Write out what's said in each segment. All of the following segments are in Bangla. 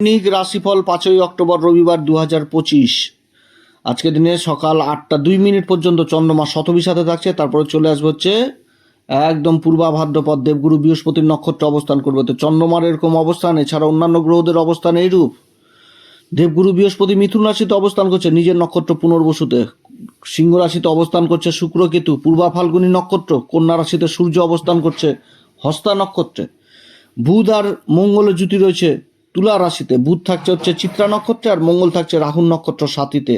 দৈনিক রাশিফল পাঁচই অক্টোবর, রবিবার দু হাজার পঁচিশ। আজকের দিনে সকাল আটটা দুই মিনিট পর্যন্ত চন্দ্রমা শতবী সাথে থাকছে, তারপরে চলে আসবে হচ্ছে একদম পূর্বা ভাদ্রপদ দেবগুরু বৃহস্পতির নক্ষত্র অবস্থান করবে। তো চন্দ্রমার এরকম অবস্থান, এছাড়া অন্যান্য গ্রহদের অবস্থান এইরূপ। দেবগুরু বৃহস্পতি মিথুন রাশিতে অবস্থান করছে, নিজের নক্ষত্র পুনর্বসুতে। সিংহ রাশিতে অবস্থান করছে শুক্র কেতু, পূর্বা ফাল্গুনী নক্ষত্র, কন্যা রাশিতে সূর্য অবস্থান করছে হস্তা নক্ষত্রে। বুধ আর মঙ্গলের জুতি রয়েছে তুলা রাশিতে বুধ থাকছে হচ্ছে চিত্রা নক্ষত্রে আর মঙ্গল থাকছে রাহুল নক্ষত্র সাথীতে।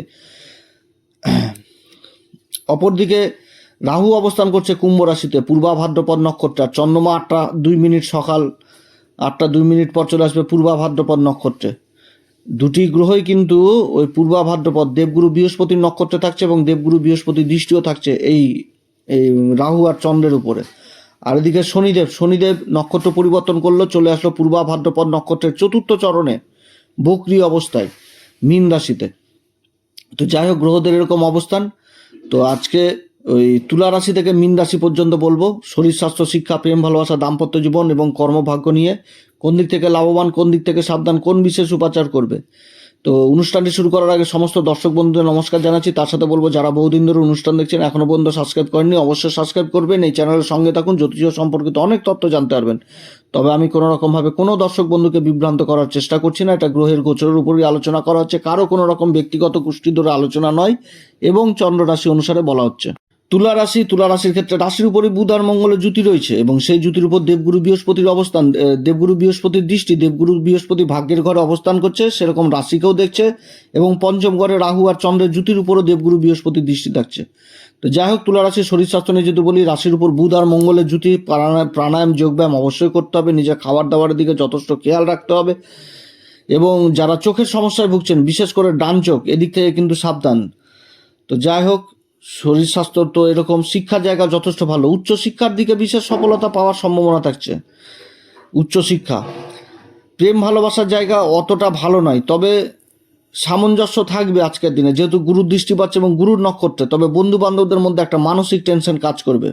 অপরদিকে রাহু অবস্থান করছে কুম্ভ রাশিতে, পূর্বা ভাদ্রপদ নক্ষত্রে আর চন্দ্রমা আটটা দুই মিনিট সকাল, আটটা দুই মিনিট পর চলে আসবে পূর্বা ভাদ্রপদ নক্ষত্রে। দুটি গ্রহই কিন্তু ওই পূর্বা ভাদ্রপদ, দেবগুরু বৃহস্পতির নক্ষত্রে থাকছে এবং দেবগুরু বৃহস্পতির দৃষ্টিও থাকছে এই এই রাহু আর চন্দ্রের উপরে। আর এদিকে শনিদেব শনিদেব নক্ষত্র পরিবর্তন করল, চলে আসলো পূর্বা ভাদ্রপদ নক্ষত্রের চতুর্থ চরণে বক্রি অবস্থায়, মীন রাশিতে। তো যাই হোক, গ্রহদের এরকম অবস্থান। তো আজকে ওই তুলা রাশি থেকে মীন রাশি পর্যন্ত বলব, শরীর, স্বাস্থ্য, শিক্ষা, প্রেম, ভালোবাসা, দাম্পত্য জীবন এবং কর্মভাগ্য নিয়ে কোন দিক থেকে লাভবান, কোন দিক থেকে সাবধান, কোন বিশেষ উপাচার করবে। তো অনুষ্ঠানটি শুরু করার আগে সমস্ত দর্শক বন্ধুদের নমস্কার জানাচ্ছি। তার সাথে বলব, যারা বহুদিন ধরে অনুষ্ঠান দেখছেন, এখনও পর্যন্ত সাবস্ক্রাইব করেননি, অবশ্যই সাবস্ক্রাইব করবেন। এই চ্যানেলের সঙ্গে থাকুন জ্যোতিষ সম্পর্কিত অনেক তথ্য জানতে পারবেন। তবে আমি কোনো রকমভাবে কোনো দর্শক বন্ধুকে বিভ্রান্ত করার চেষ্টা করছি না। এটা গ্রহের গোচরের উপরই আলোচনা করা হচ্ছে। কারও কোনো রকম ব্যক্তিগত গোষ্ঠী ধরে আলোচনা নয় এবং চন্দ্র রাশি অনুসারে বলা হচ্ছে। তুলা রাশি, তুলা রাশির ক্ষেত্রে রাশির উপরে বুধ আর মঙ্গলের জুতি রয়েছে এবং সেই জুতির উপর দেবগুরু বৃহস্পতির অবস্থান দেবগুরু বৃহস্পতির দৃষ্টি, দেবগুরু বৃহস্পতি ভাগ্যের ঘরে অবস্থান করছে, সেরকম রাশিকেও দেখছে এবং পঞ্চম ঘরে রাহু আর চন্দ্রের জুতির উপরও দেবগুরু বৃহস্পতির দৃষ্টি থাকছে। তো যাই হোক, তুলা রাশির শরীর স্বাস্থ্য নিয়ে যদি বলি, রাশির উপর বুধ আর মঙ্গলের প্রাণায়াম প্রাণায়াম, যোগব্যায়াম অবশ্যই করতে হবে, নিজের খাবার দাবারের দিকে যথেষ্ট খেয়াল রাখতে হবে এবং যারা চোখের সমস্যায় ভুগছেন, বিশেষ করে ডান চোখ, এদিক থেকে কিন্তু সাবধান। তো যাই হোক শরীর স্বাস্থ্য তো এরকম শিক্ষার জায়গা যথেষ্ট ভালো। উচ্চশিক্ষার দিকে বিশেষ সফলতা পাওয়ার সম্ভাবনা থাকছে। উচ্চশিক্ষা প্রেম ভালোবাসার জায়গা অতটা ভালো নয় তবে সামঞ্জস্য থাকবে আজকের দিনে। যেহেতু গুরুর দৃষ্টি পাচ্ছে এবং গুরুর নক্ষত্রে, তবে বন্ধু বান্ধবদের মধ্যে একটা মানসিক টেনশন কাজ করবে।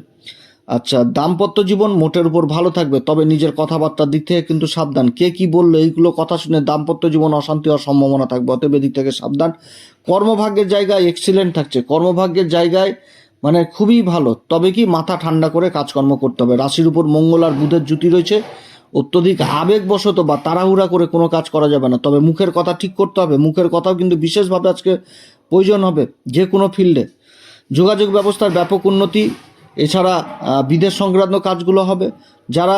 আচ্ছা দাম্পত্য জীবন মোটের উপর ভালো থাকবে, তবে নিজের কথাবার্তার দিক থেকে কিন্তু সাবধান। কে কি বলল এইগুলো কথা শুনে দাম্পত্য জীবন অশান্তি হওয়ার সম্ভাবনা থাকবে, অতএব এদিক থেকে সাবধান। কর্মভাগ্যের জায়গায় এক্সিলেন্ট থাকছে, কর্মভাগ্যের জায়গায় মানে খুবই ভালো, তবে কি মাথা ঠান্ডা করে কাজকর্ম করতে হবে। রাশির উপর মঙ্গল আর বুধের জুতি রয়েছে, অত্যধিক আবেগবশত বা তাড়াহুড়া করে কোনো কাজ করা যাবে না, তবে মুখের কথা ঠিক করতে হবে। মুখের কথাও কিন্তু বিশেষভাবে আজকে প্রয়োজন হবে যে কোনো ফিল্ডে যোগাযোগ ব্যবস্থার ব্যাপক উন্নতি এছাড়া বিদেশ সংক্রান্ত কাজগুলো হবে। যারা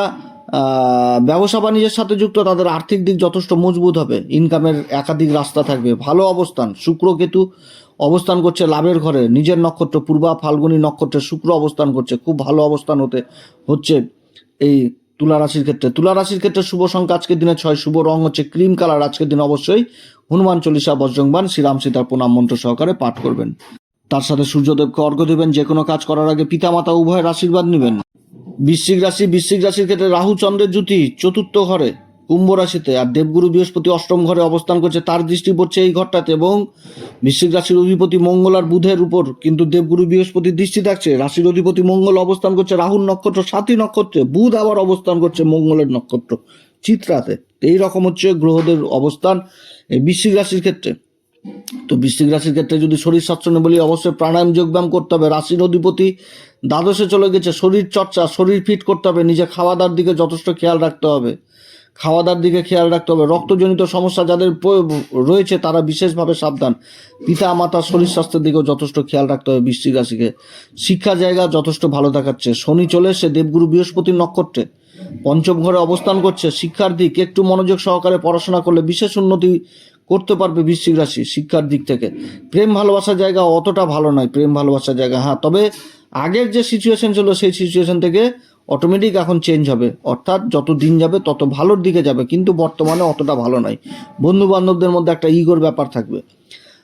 ব্যবসা বাণিজ্যের সাথে যুক্ত, তাদের আর্থিক দিক যথেষ্ট মজবুত হবে। ইনকামের একাধিক রাস্তা থাকবে। ভালো অবস্থান। শুক্র কেতু অবস্থান করছে লাভের ঘরে। নিজের নক্ষত্র পূর্বা, ফাল্গুনী নক্ষত্রে শুক্র অবস্থান করছে। খুব ভালো অবস্থান হতে, হচ্ছে এই তুলা রাশির ক্ষেত্রে। তুলা রাশির ক্ষেত্রে শুভ সংখ্যা আজকের দিনে ছয়। শুভ রং হচ্ছে ক্রিম কালার। আজকের দিন অবশ্যই হনুমান চল্লিশা বজ্রংবান শ্রীরাম সীতার প্রণাম মন্ত্র সহকারে পাঠ করবেন। তার সাথে সূর্যদেবকে অর্ঘ্য দেবেন, যে কোনো কাজ করার আগে পিতামাতা উভয়ের আশীর্বাদ নেবেন। বৃশ্চিক রাশি, বৃশ্চিক রাশির ক্ষেত্রে রাহু চন্দ্রের জ্যোতি চতুর্থ ঘরে, কুম্ভ রাশিতে, আর দেবগুরু বৃহস্পতি অষ্টম ঘরে অবস্থান করছে, তার দৃষ্টি পড়ছে এই ঘরটাতে এবং বৃশ্চিক রাশির অধিপতি মঙ্গল আর বুধের উপর, কিন্তু দেবগুরু বৃহস্পতির দৃষ্টি থাকছে, রাশির অধিপতি মঙ্গল অবস্থান করছে, রাহুর নক্ষত্র, সাতী নক্ষত্রে, বুধ আবার অবস্থান করছে মঙ্গলের নক্ষত্র চিত্রাতে। এই রকম হচ্ছে গ্রহদের অবস্থান এই বৃশ্চিক রাশির ক্ষেত্রে। তো বৃশ্চিক রাশির ক্ষেত্রে যদি শরীর নিয়ে বলি, অবশ্যই প্রাণায়াম, যোগব্যায়াম করতে হবে। রাশির অধিপতি দ্বাদশে চলে গেছে, শরীর চর্চা, শরীর ফিট করতে হবে নিজে খাওয়া দাওয়ার দিকে যথেষ্ট খেয়াল রাখতে হবে। খাওয়া দাওয়ার দিকে খেয়াল রাখতে হবে। রক্তজনিত সমস্যা যাদের রয়েছে, তারা বিশেষভাবে সাবধান। পিতা, মাতা, শরীর স্বাস্থ্যের দিকেও যথেষ্ট খেয়াল রাখতে হবে বৃশ্চিক রাশিকে। শিক্ষা জায়গা যথেষ্ট ভালো দেখাচ্ছে শনি চলে এসে দেবগুরু বৃহস্পতির নক্ষত্রে। পঞ্চম ঘরে অবস্থান করছে। শিক্ষার দিক একটু মনোযোগ সহকারে পড়াশোনা করলে বিশেষ উন্নতি করতে পারবে বৃশ্চিক রাশি শিক্ষার দিক থেকে। প্রেম ভালোবাসার জায়গা অতটা ভালো নয়, প্রেম ভালোবাসার জায়গা হ্যাঁ তবে আগের যে সিচুয়েশন ছিল সেই সিচুয়েশন থেকে অটোমেটিক এখন চেঞ্জ হবে। অর্থাৎ যত দিন যাবে, তত ভালোর দিকে যাবে, কিন্তু বর্তমানে অতটা ভালো নয়। বন্ধু বান্ধবদের মধ্যে একটা ইগোর ব্যাপার থাকবে।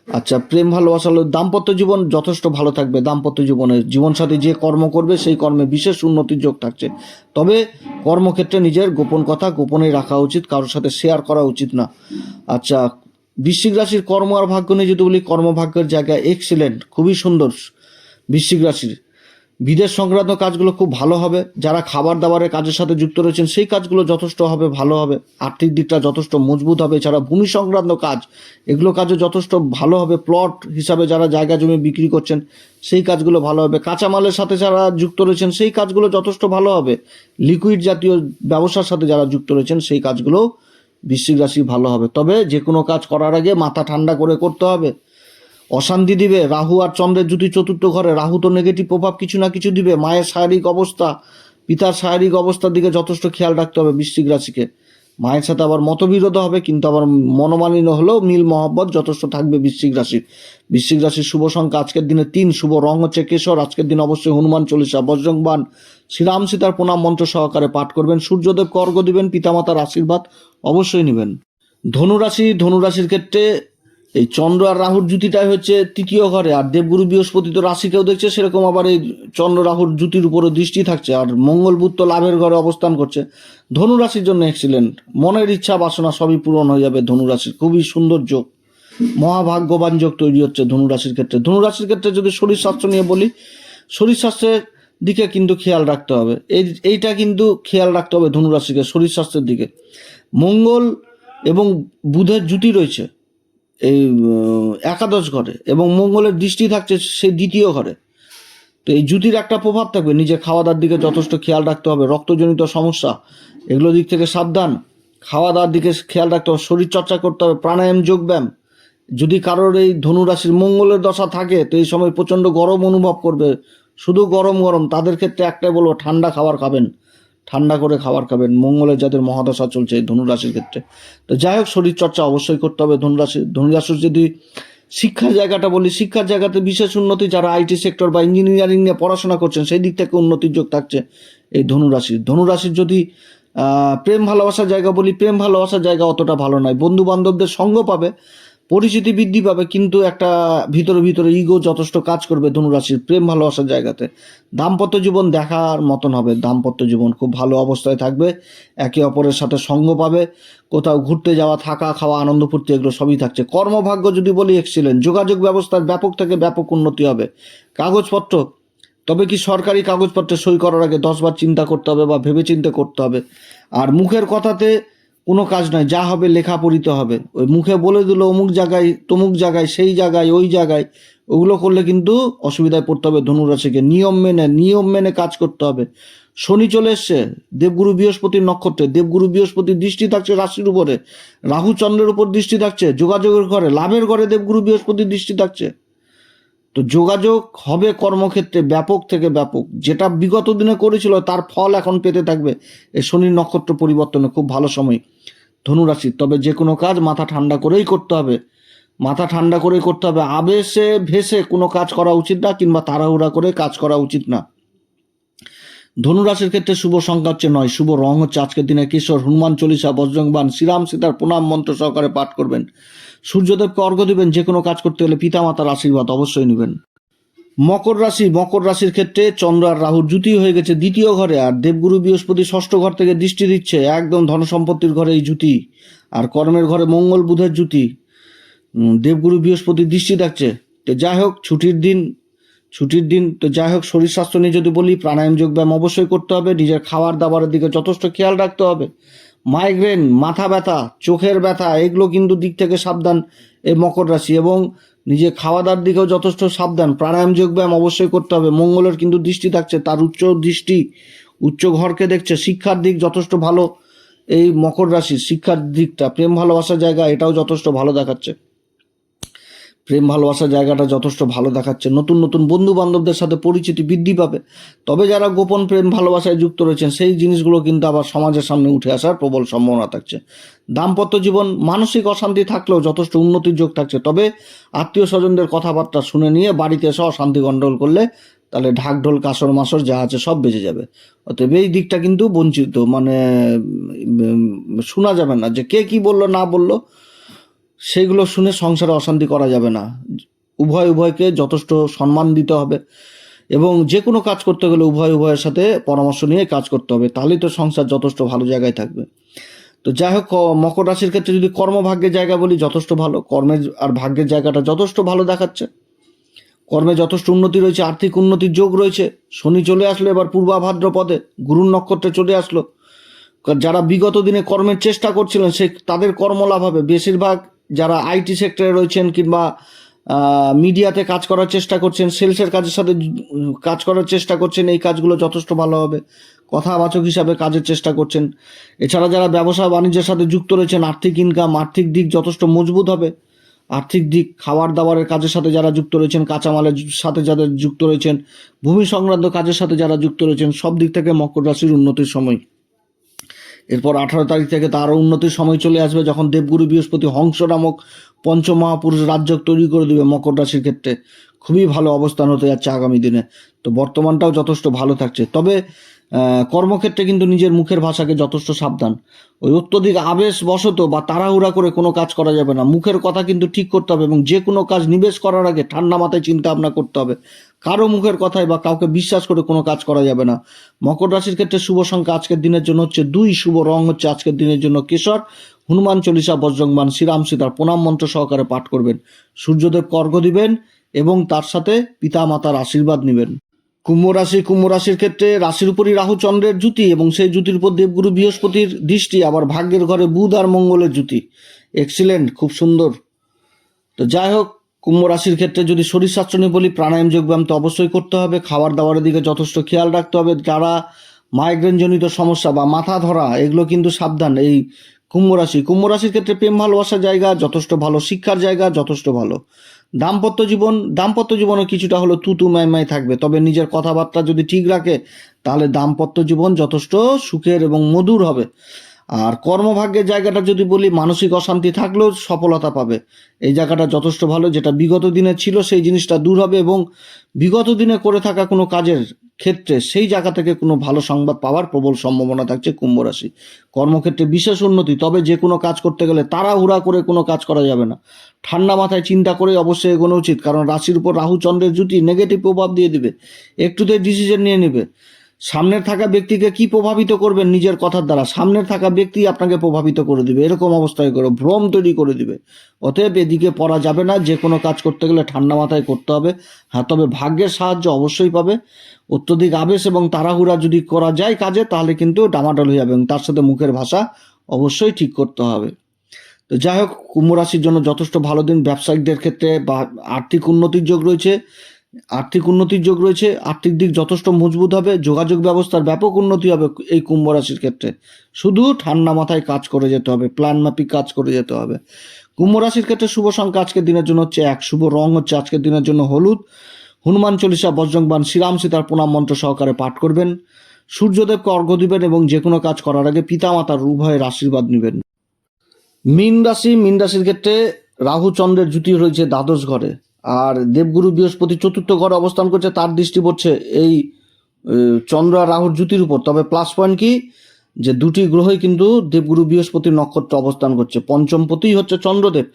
আচ্ছা প্রেম ভালোবাসা হলো দাম্পত্য জীবন যথেষ্ট ভালো থাকবে, দাম্পত্য জীবনে জীবনসাথী যে কর্ম করবে, সেই কর্মে বিশেষ উন্নতির যোগ থাকছে। তবে কর্মক্ষেত্রে নিজের গোপন কথা গোপনে রাখা উচিত, কারোর সাথে শেয়ার করা উচিত না। আচ্ছা বৃশ্চিক রাশির কর্ম আর ভাগ্য নিয়ে যদি বলি, কর্মভাগ্যের জায়গা এক্সিলেন্ট খুবই সুন্দর বৃশ্চিক রাশির। বিদেশ সংক্রান্ত কাজগুলো খুব ভালো হবে, যারা খাবার দাবারের কাজের সাথে যুক্ত রয়েছেন, সেই কাজগুলো যথেষ্ট হবে, ভালো হবে। আর্থিক দিকটা যথেষ্ট মজবুত হবে, এছাড়া ভূমি সংক্রান্ত কাজ, এগুলো কাজও যথেষ্ট ভালো হবে। প্লট হিসাবে যারা জায়গা জমি বিক্রি করছেন, সেই কাজগুলো ভালো হবে। কাঁচামালের সাথে যারা যুক্ত রয়েছেন, সেই কাজগুলো যথেষ্ট ভালো হবে। লিকুইড জাতীয় ব্যবসার সাথে যারা যুক্ত রয়েছেন, সেই কাজগুলো বৃশ্চিক রাশি ভালো হবে। তবে যে কোনো কাজ করার আগে মাথা ঠান্ডা করে করতে হবে। অশান্তি দিবে, রাহু আর চন্দ্রের জুতি চতুর্থ ঘরে, রাহু তো নেগেটিভ প্রভাব কিছু না কিছু দিবে। মায়ের শারীরিক অবস্থা, পিতার শারীরিক অবস্থার দিকে যথেষ্ট খেয়াল রাখতে হবে বৃশ্চিক রাশিকে। মায়ের সাথে আবার মতবিরোধ হবে, কিন্তু আবার মনোমালিন্য হলেও মিল মহব্বত যথেষ্ট থাকবে বৃশ্চিক রাশির। বৃশ্চিক রাশির শুভ সংখ্যা আজকের দিনে তিন, শুভ রং হচ্ছে কেশর। আজকের দিন অবশ্যই হনুমান চল্লিশা বজ্রংবান শ্রীরাম সীতার প্রণাম মন্ত্র সহকারে পাঠ করবেন। সূর্যদেব কর্গ দিবেন, পিতামাতার আশীর্বাদ অবশ্যই নেবেন। ধনুরাশি, ধনুরাশির ক্ষেত্রে এই চন্দ্র আর রাহুর জুতিটাই হচ্ছে তৃতীয় ঘরে। আর দেবগুরু বৃহস্পতি তো রাশিকেও দেখছে, সেরকম আবার এই চন্দ্র রাহুর জুতির উপরে দৃষ্টি থাকছে আর মঙ্গল বুধ লাভের ঘরে অবস্থান করছে। ধনুরাশির জন্য এক্সিলেন্ট মনের ইচ্ছা, বাসনা সবই পূরণ হয়ে যাবে ধনুরাশির। খুবই সুন্দর যোগ মহাভাগ্যবান যোগ তৈরি হচ্ছে ধনুরাশির ক্ষেত্রে। ধনুরাশির ক্ষেত্রে যদি শরীর স্বাস্থ্য নিয়ে বলি, শরীর স্বাস্থ্যের দিকে কিন্তু খেয়াল রাখতে হবে। এই, এইটা কিন্তু খেয়াল রাখতে হবে ধনুরাশিকে, শরীর স্বাস্থ্যের দিকে। মঙ্গল এবং বুধের জুতি রয়েছে এই একাদশ ঘরে এবং মঙ্গলের দৃষ্টি থাকছে সেই দ্বিতীয় ঘরে। তো এই জুতির একটা প্রভাব থাকবে, নিজে খাওয়া দাওয়ার দিকে যথেষ্ট খেয়াল রাখতে হবে, রক্তজনিত সমস্যা, এগুলো দিক থেকে সাবধান। খাওয়া দাওয়ার দিকে খেয়াল রাখতে হবে, শরীর চর্চা করতে হবে, প্রাণায়াম, যোগব্যায়াম। যদি কারোর এই ধনুরাশির মঙ্গলের দশা থাকে, তো এই সময় প্রচণ্ড গরম অনুভব করবে শুধু গরম গরম, তাদের ক্ষেত্রে একটাই বলব, ঠান্ডা খাবার খাবেন। ঠান্ডা করে খাবার খাবেন। মঙ্গলের যাদের মহাদশা চলছে ধনুরাশির ক্ষেত্রে। তো যাই হোক, শরীরচর্চা অবশ্যই করতে হবে ধনুরাশি ধনুরাশির যদি শিক্ষার জায়গাটা বলি, শিক্ষার জায়গাতে বিশেষ উন্নতি যারা আইটি সেক্টর বা ইঞ্জিনিয়ারিং নিয়ে পড়াশোনা করছেন, সেই দিক থেকে উন্নতির যোগ থাকছে এই ধনুরাশির ধনুরাশির যদি প্রেম ভালোবাসার জায়গা বলি, প্রেম ভালোবাসার জায়গা অতটা ভালো নয়। বন্ধু বান্ধবদের সঙ্গ পাবে পরিচিতি বৃদ্ধি পাবে, কিন্তু একটা ভিতরে ভিতরে ইগো যথেষ্ট কাজ করবে ধনুরাশির প্রেম ভালোবাসার জায়গাতে। দাম্পত্য জীবন দেখার মতন হবে। দাম্পত্য জীবন খুব ভালো অবস্থায় থাকবে, একে অপরের সাথে সঙ্গ পাবে, কোথাও ঘুরতে যাওয়া, থাকা, খাওয়া, আনন্দ, ফুর্তি এগুলো সবই থাকছে। কর্মভাগ্য যদি বলি এক্সিলেন্ট যোগাযোগ ব্যবস্থার ব্যাপক থেকে ব্যাপক উন্নতি হবে। কাগজপত্র, তবে কি সরকারি কাগজপত্রে সই করার আগে দশবার চিন্তা করতে হবে বা ভেবে চিন্তে করতে হবে? আর মুখের কথাতে কোনো কাজ নয়, যা হবে লেখা পড়িতে হবে। ওই মুখে বলে দিল, অমুক জায়গায়, তমুক জায়গায়, সেই জায়গায়, ওই জায়গায়। ওগুলো করলে কিন্তু অসুবিধায় পড়তে হবে ধনুরাশিকে। নিয়ম মেনে নিয়ম মেনে কাজ করতে হবে। শনি চলে এসছে, দেবগুরু বৃহস্পতির নক্ষত্রে। দেবগুরু বৃহস্পতির দৃষ্টি থাকছে রাশির উপরে। রাহু চন্দ্রের উপর দৃষ্টি থাকছে, যোগাযোগের ঘরে, লাভের ঘরে দেবগুরু বৃহস্পতির দৃষ্টি থাকছে। তো যোগাযোগ হবে কর্মক্ষেত্রে ব্যাপক থেকে ব্যাপক। যেটা বিগত দিনে করেছিল, তার ফল এখন পেতে থাকবে। এই শনির নক্ষত্র পরিবর্তনে খুব ভালো সময়। ধনুরাশি, তবে যে কোনো কাজ মাথা ঠান্ডা করেই করতে হবে। মাথা ঠান্ডা করেই করতে হবে। আবেশে ভেসে কোনো কাজ করা উচিত না, কিংবা তাড়াহুড়া করে কাজ করা উচিত না। ধনুরাশির ক্ষেত্রে শুভ সংখ্যা হচ্ছে নয়। শুভ রং হচ্ছে আজকের দিনে কিশোর, হনুমান চল্লিশা, বজ্রংবান, শ্রীরাম সীতার প্রণাম মন্ত্র সহকারে পাঠ করবেন। সূর্যদেবকে অর্ঘ্য দেবেন, যে কোনো কাজ করতে হলে পিতামাতার আশীর্বাদ অবশ্যই নেবেন। মকর রাশি, মকর রাশির ক্ষেত্রে চন্দ্র আর রাহুর জুতি হয়ে গেছে দ্বিতীয় ঘরে, আর দেবগুরু বৃহস্পতি ষষ্ঠ ঘর থেকে দৃষ্টি দিচ্ছে একদম ধন সম্পত্তির ঘরে এই জুতি আর কর্মের ঘরে মঙ্গল বুধের জুতি দেবগুরু বৃহস্পতির দৃষ্টি থাকছে তো যাই হোক, ছুটির দিন ছুটির দিন তো যাই হোক, শরীর স্বাস্থ্য নিয়ে যদি বলি, প্রাণায়াম, যোগব্যায়াম অবশ্যই করতে হবে। নিজের খাবার দাবারের দিকে যথেষ্ট খেয়াল রাখতে হবে। মাইগ্রেন, মাথা ব্যথা, চোখের ব্যথা, এগুলো কিন্তু দিক থেকে সাবধান এই মকর রাশি এবং নিজে খাওয়া দাওয়ার দিকেও যথেষ্ট সাবধান। প্রাণায়াম, যোগব্যায়াম অবশ্যই করতে হবে। মঙ্গলের কিন্তু দৃষ্টি থাকছে, তার উচ্চ দৃষ্টি, উচ্চ ঘরকে দেখছে, শিক্ষার দিক যথেষ্ট ভালো এই মকর রাশির শিক্ষার দিকটা, প্রেম ভালোবাসার জায়গা, এটাও যথেষ্ট ভালো দেখাচ্ছে। প্রেম ভালোবাসার জায়গাটা যথেষ্ট ভালো দেখাচ্ছে। নতুন নতুন বন্ধু বান্ধবদের সাথে পরিচিতি বৃদ্ধি পাবে। তবে যারা গোপন প্রেম ভালোবাসায় যুক্ত রয়েছেন, সেই জিনিসগুলো কিন্তু আবার সমাজের সামনে উঠে আসার প্রবল সম্ভাবনা থাকছে। দাম্পত্য জীবন মানসিক অশান্তি থাকলেও যথেষ্ট উন্নতির যোগ থাকছে। তবে আত্মীয় স্বজনদের কথাবার্তা শুনে নিয়ে বাড়িতে এসে অশান্তি গণ্ডগোল করলে তাহলে ঢাকঢোল, কাসর, মাসর যা আছে সব বেঁচে যাবে। অতএব এই দিকটা কিন্তু বঞ্চিত মানে শোনা যাবে না যে কে কি বলল, না বলল। সেগুলো শুনে সংসারে অশান্তি করা যাবে না। উভয় উভয়কে যথেষ্ট সম্মান দিতে হবে এবং যে কোনো কাজ করতে গেলে উভয় উভয়ের সাথে পরামর্শ নিয়ে কাজ করতে হবে, তাহলেই তো সংসার যথেষ্ট ভালো জায়গায় থাকবে। তো যাই হোক মকর রাশির ক্ষেত্রে যদি কর্মভাগ্যের জায়গা বলি, যথেষ্ট ভালো। কর্মের আর ভাগ্যের জায়গাটা যথেষ্ট ভালো দেখাচ্ছে। কর্মে যথেষ্ট উন্নতি রয়েছে, আর্থিক উন্নতির যোগ রয়েছে। শনি চলে আসলো এবার পূর্বাভাদ্র পদে গুরুর নক্ষত্রে চলে আসলো। যারা বিগত দিনে কর্মের চেষ্টা করছিলেন, সে তাদের কর্মলাভ হবে। বেশিরভাগ যারা আইটি সেক্টরে রয়েছেন কিংবা মিডিয়াতে কাজ করার চেষ্টা করছেন, সেলসের কাজের সাথে কাজ করার চেষ্টা করছেন, এই কাজগুলো যথেষ্ট ভালো হবে। কথাবাচক হিসাবে কাজের চেষ্টা করছেন। এছাড়া যারা ব্যবসা বাণিজ্যের সাথে যুক্ত রয়েছেন, আর্থিক ইনকাম আর্থিক দিক যথেষ্ট মজবুত হবে। আর্থিক দিক খাবার দাবারের কাজের সাথে যারা যুক্ত রয়েছেন, কাঁচামালের সাথে যাদের যুক্ত রয়েছেন, ভূমি সংক্রান্ত কাজের সাথে যারা যুক্ত রয়েছেন, সব দিক থেকে মকর রাশির উন্নতির সময়। এরপর আঠারো তারিখ থেকে তারও উন্নতির সময় চলে আসবে, যখন দেবগুরু বৃহস্পতি হংস নামক পঞ্চমহাপুরুষ রাজ্য তৈরি করে দেবে মকর রাশির ক্ষেত্রে। খুবই ভালো অবস্থান হতে যাচ্ছে আগামী দিনে। তো বর্তমানটাও যথেষ্ট ভালো থাকছে। তবে কর্মক্ষেত্রে কিন্তু নিজের মুখের ভাষাকে যথেষ্ট সাবধান। ওই অত্যধিক আবেশ বশত বা তাড়াহুড়া করে কোনো কাজ করা যাবে না। মুখের কথা কিন্তু ঠিক করতে হবে এবং যে কোনো কাজ নিবেশ করার আগে ঠান্ডা মাথায় চিন্তা ভাবনা করতে হবে। কারও মুখের কথায় বা কাউকে বিশ্বাস করে কোনো কাজ করা যাবে না। মকর রাশির ক্ষেত্রে শুভ সংখ্যা আজকের দিনের জন্য হচ্ছে দুই, শুভ রং হচ্ছে আজকের দিনের জন্য কেশর। হনুমান চল্লিশা বজ্রংবান শ্রীরাম সীতার প্রণাম মন্ত্র সহকারে পাঠ করবেন। সূর্যদেব কর্ঘ দিবেন এবং তার সাথে পিতা মাতার আশীর্বাদ নেবেন। কুম্ভ রাশি, কুম্ভ রাশির ক্ষেত্রে রাশির উপরই রাহু চন্দ্রের জুতি এবং সেই জুতির উপর দেবগুরু বৃহস্পতির দৃষ্টি, আবার ভাগ্যের ঘরে বুধ আর মঙ্গলের জুতি এক্সিলেন্ট খুব সুন্দর। তো যাই হোক, কুম্ভ রাশির ক্ষেত্রে যদি শরীর স্বাস্থ্য নিয়ে বলি, প্রাণায়াম যোগব্যায়াম তো অবশ্যই করতে হবে। খাবার দাবারের দিকে যথেষ্ট খেয়াল রাখতে হবে। যারা মাইগ্রেনজনিত সমস্যা বা মাথা ধরা, এগুলো কিন্তু সাবধান। এই কুম্ভ রাশি, কুম্ভ রাশির ক্ষেত্রে প্রেম, ভালোবাসার জায়গা, যথেষ্ট ভালো শিক্ষার জায়গা, যথেষ্ট ভালো। দাম্পত্য জীবন, দাম্পত্য জীবনে কিছুটা হলো তুতু মাই থাকবে। তবে নিজের কথাবার্তা যদি ঠিক রাখে, তাহলে দাম্পত্য জীবন যথেষ্ট সুখের এবং মধুর হবে। আর কর্মভাগ্যের জায়গাটা যদি বলি, মানসিক অশান্তি থাকলেও সফলতা পাবে। এই জায়গাটা যথেষ্ট ভালো, যেটা বিগত দিনে ছিল, সেই জিনিসটা দূর হবে এবং বিগত দিনে করে থাকা কোনো কাজের ক্ষেত্রে সেই জায়গা থেকে কোনো ভালো সংবাদ পাওয়ার প্রবল সম্ভাবনা থাকছে কুম্ভ রাশি। কর্মক্ষেত্রে বিশেষ উন্নতি, তবে যে কোনো কাজ করতে গেলে তাড়াহুড়া করে কোনো কাজ করা যাবে না। ঠান্ডা মাথায় চিন্তা করে অবশ্যই এগোনো উচিত, কারণ রাশির উপর রাহু চন্দ্রের জুটি নেগেটিভ প্রভাব দিয়ে দিবে। একটুতে ডিসিশন নিয়ে নেবে। সামনের থাকা ব্যক্তিকে কি প্রভাবিত করবেন নিজের কথার দ্বারা? সামনের থাকা ব্যক্তি আপনাকে প্রভাবিত করে দিবে। এরকম অবস্থায় করে, ভ্রম তৈরি করে দিবে। অতএব এদিকে পড়া যাবে না। যে কোনো কাজ করতে গেলে ঠান্ডা মাথায় করতে হবে। হ্যাঁ তবে ভাগ্যের সাহায্য অবশ্যই পাবে। অত্যধিক আবেশ এবং তাড়াহুড়া যদি করা যায় কাজে, তাহলে কিন্তু ডামাডোল হয়ে যাবে এবং তার সাথে মুখের ভাষা অবশ্যই ঠিক করতে হবে। তো যাই হোক, কুম্ভ রাশির জন্য যথেষ্ট ভালো দিন। ব্যবসায়িকদের ক্ষেত্রে বা আর্থিক উন্নতির যোগ রয়েছে। আর্থিক উন্নতির যোগ রয়েছে, আর্থিক দিক যথেষ্ট মজবুত হবে, যোগাযোগ ব্যবস্থার ব্যাপক উন্নতি হবে এই কুম্ভ রাশির ক্ষেত্রে। শুধু ঠান্ডা মাথায় কাজ করে যেতে হবে, প্ল্যান মাফিক কাজ করে যেতে হবে। কুম্ভ রাশির ক্ষেত্রে শুভ সংখ্যা আজকের দিনের জন্য হচ্ছে এক, শুভ রং হচ্ছে আজকের দিনের জন্য হলুদ। হনুমান চল্লিশা বজ্রংবান শ্রীরাম সীতার প্রণাম মন্ত্র সহকারে পাঠ করবেন। সূর্যদেবকে অর্ঘ্য দিবেন এবং যে কোনো কাজ করার আগে পিতামাতার উভয়ের আশীর্বাদ নেবেন। মীন রাশি, মীন রাশির ক্ষেত্রে রাহু চন্দ্রের জুতি রয়েছে দ্বাদশ ঘরে। আর দেবগুরু বৃহস্পতি চতুর্থ ঘরে অবস্থান করছে, তার দৃষ্টি পড়ছে এই চন্দ্র আর রাহুর জ্যোতির উপর। তবে প্লাস পয়েন্ট কি? যে দুটি গ্রহই কিন্তু দেবগুরু বৃহস্পতির নক্ষত্র অবস্থান করছে। পঞ্চমপতিই হচ্ছে চন্দ্রদেব।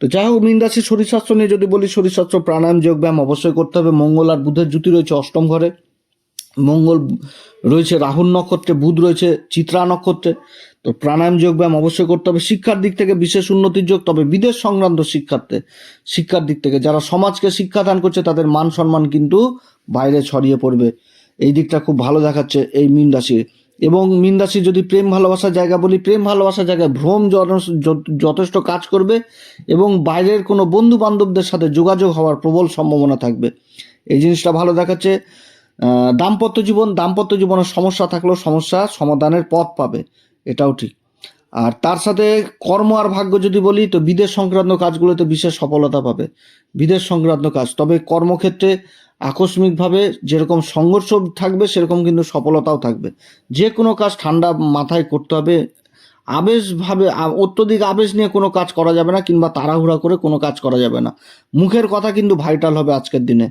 তো যাই হোক, মীন রাশির শরীর স্বাস্থ্য নিয়ে যদি বলি, শরীরশাস্ত্র, প্রাণায়াম, যোগব্যায়াম অবশ্যই করতে হবে। মঙ্গল আর বুধের জ্যোতি রয়েছে অষ্টম ঘরে। মঙ্গল রয়েছে, রাহুল নক্ষত্রে, বুধ রয়েছে, চিত্রা নক্ষত্রে। তো প্রাণায়াম যোগব্যায়াম অবশ্যই করতে হবে। শিক্ষার দিক থেকে বিশেষ উন্নতির যোগ, তবে বিদেশ সংক্রান্ত শিক্ষার্থে, শিক্ষার দিক থেকে যারা সমাজকে শিক্ষাদান করছে, তাদের মান সম্মান কিন্তু বাইরে ছড়িয়ে পড়বে। এই দিকটা খুব ভালো দেখাচ্ছে এই মীন রাশির এবং মীন রাশি যদি প্রেম ভালোবাসার জায়গা বলি, প্রেম ভালোবাসার জায়গায় ভ্রম যথেষ্ট কাজ করবে এবং বাইরের কোনো বন্ধু বান্ধবদের সাথে যোগাযোগ হওয়ার প্রবল সম্ভাবনা থাকবে। এই জিনিসটা ভালো দেখাচ্ছে। দাম্পত্য জীবন, দাম্পত্য জীবনের সমস্যা থাকলেও সমস্যা সমাধানের পথ পাবে, এটাও ঠিক। আর তার সাথে কর্ম আর ভাগ্য যদি বলি, তো বিদেশ সংক্রান্ত কাজগুলোতে বিশেষ সফলতা পাবে, বিদেশ সংক্রান্ত কাজ। তবে কর্মক্ষেত্রে আকস্মিকভাবে যেরকম সংঘর্ষ থাকবে, সেরকম কিন্তু সফলতাও থাকবে। যে কোনো কাজ ঠান্ডা মাথায় করতে হবে। আবেশভাবে অত্যধিক আবেশ নিয়ে কোনো কাজ করা যাবে না, কিংবা তাড়াহুড়া করে কোনো কাজ করা যাবে না। মুখের কথা কিন্তু ভাইটাল হবে আজকের দিনে।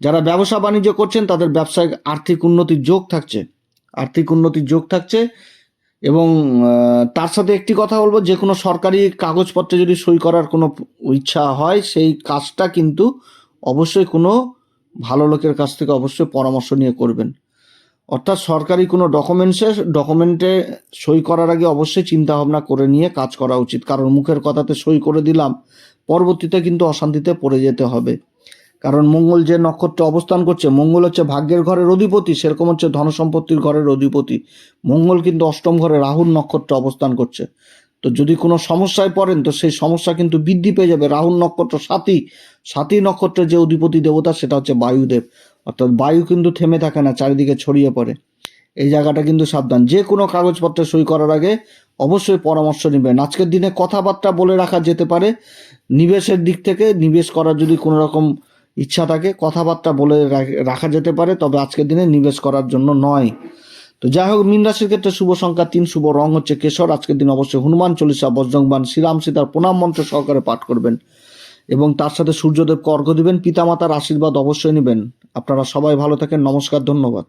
যারা ব্যবসা বাণিজ্য করছেন, তাদের ব্যবসায়িক আর্থিক উন্নতির যোগ থাকছে। আর্থিক উন্নতির যোগ থাকছে এবং তার সাথে একটি কথা বলব যে কোনো সরকারি কাগজপত্রে যদি সই করার কোনো ইচ্ছা হয়, সেই কাজটা কিন্তু অবশ্যই কোনো ভালো লোকের কাছ থেকে অবশ্যই পরামর্শ নিয়ে করবেন। অর্থাৎ সরকারি কোনো ডকুমেন্টসে, ডকুমেন্টে সই করার আগে অবশ্যই চিন্তা ভাবনা করে নিয়ে কাজ করা উচিত। কারণ মুখের কথাতে সই করে দিলাম, পরবর্তীতে কিন্তু অশান্তিতে পড়ে যেতে হবে। কারণ মঙ্গল যে নক্ষত্রে অবস্থান করছে, মঙ্গল হচ্ছে ভাগ্যের ঘরের অধিপতি, সেরকম হচ্ছে ধনসম্পত্তির ঘরের অধিপতি। মঙ্গল কিন্তু অষ্টম ঘরে রাহুর নক্ষত্রে অবস্থান করছে। তো যদি কোনো সমস্যায় পড়েন, তো সেই সমস্যা কিন্তু বৃদ্ধি পেয়ে যাবে। রাহুর নক্ষত্র সাথী সাথী নক্ষত্রের যে অধিপতি দেবতা, সেটা হচ্ছে বায়ুদেব। অর্থাৎ বায়ু কিন্তু থেমে থাকে না, চারিদিকে ছড়িয়ে পড়ে। এই জায়গাটা কিন্তু সাবধান। যে কোনো কাগজপত্রে সই করার আগে অবশ্যই পরামর্শ নেবেন। আজকের দিনে কথাবার্তা বলে রাখা যেতে পারে। নিবেশের দিক থেকে নিবেশ করার যদি কোনো রকম ইচ্ছা থাকে কথাবার্তা বলে রাখা যেতে পারে, তবে আজকের দিনে নিবেশ করার জন্য নয়। তো যাই হোক, মীন রাশির ক্ষেত্রে শুভ সংখ্যা তিন, শুভ রং হচ্ছে কেশর। আজকের দিন অবশ্যই হনুমান চল্লিশা বজ্রংবান শ্রীরাম সীতার প্রণাম মন্ত্র সহকারে পাঠ করবেন এবং তার সাথে সূর্যদেবকে অর্ঘ্য দিবেন। পিতামাতার আশীর্বাদ অবশ্যই নেবেন। আপনারা সবাই ভালো থাকেন। নমস্কার, ধন্যবাদ।